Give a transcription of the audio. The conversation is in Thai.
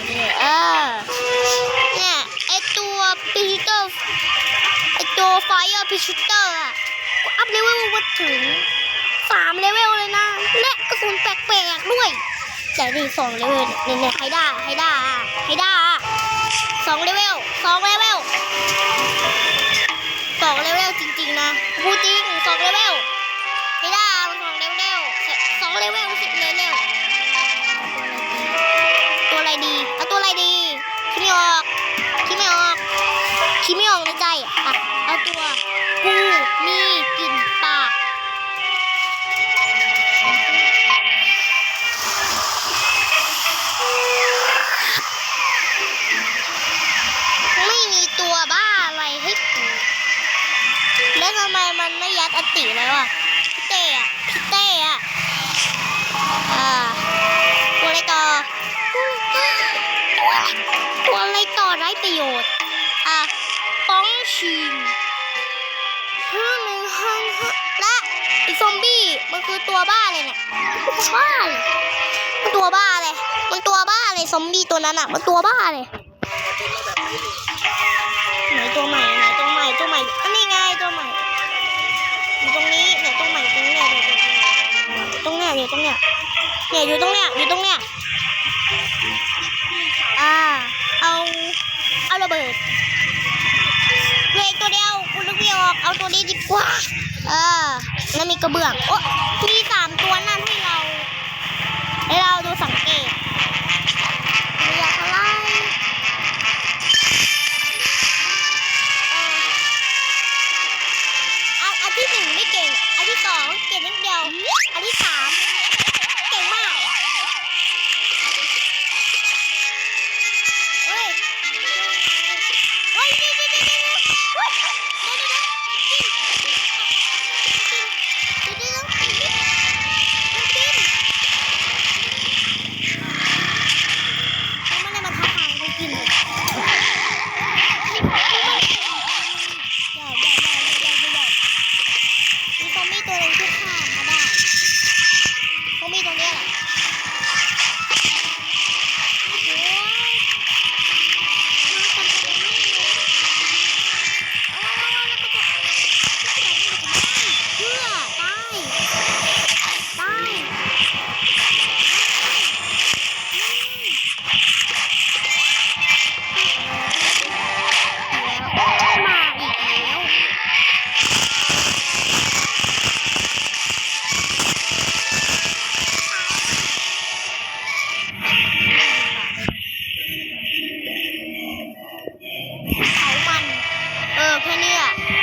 นนี่เออเนี่ยไอตัวพิชิเตอร์ไอตัวไฟเออร์พิชิเตอร์อะอัพเลเวลมาถึงสามเลเวลเลยนะ และกระสุนแปลกๆด้วยแต่นี่สองเลเวลเนี่ยเนี่ยได้าได้าได้สองเลเวลสองเลเวลสองเลเวลจริงๆนะพูดจริงสองเลเวลได้าสองเลเวลสองเลเวลสิเลเวล อะเอาตัวกูมีกลิ่นปากไม่มีตัวบ้าอะไรให้กูแล้วทำไมมันไม่ยัดอติแล้วอะพี่เต้อะพี่เต้อะอ่า ป้องชิงห้าหนึ่งห้าห้าและไอซอมบี้มันคือตัวบ้าเลยเนี่ยตัวบ้าเลยมันตัวบ้าเลยมันตัวบ้าเลยซอมบี้ตัวนั้นอะ มันตัวบ้าเลยไหนตัวใหม่ไหนตัวใหม่ตัวใหม่อันนี้ไงตัวใหม่อยู่ตรงนี้เนี่ยตัวใหม่ตรงเนี้ยตรงเนี้ยอยู่ตรงเนี้ยเนี่ยอยู่ตรงเนี้ยอยู่ตรงเนี้ยอ่าเอาเอาระเบิดเห ล็ตัวเดียวคุณลูกไม่ออกเอาตัวนี้ดีกว่า เออนั่นมีกระเบื้องโอ้มีสามตัวนั่นให้เราให้เราดูสังเกตอยากอะไรอันที่หนึ่งไม่เก่ง อันที่สองเก่งนิดเดียว อันที่สาม Punya.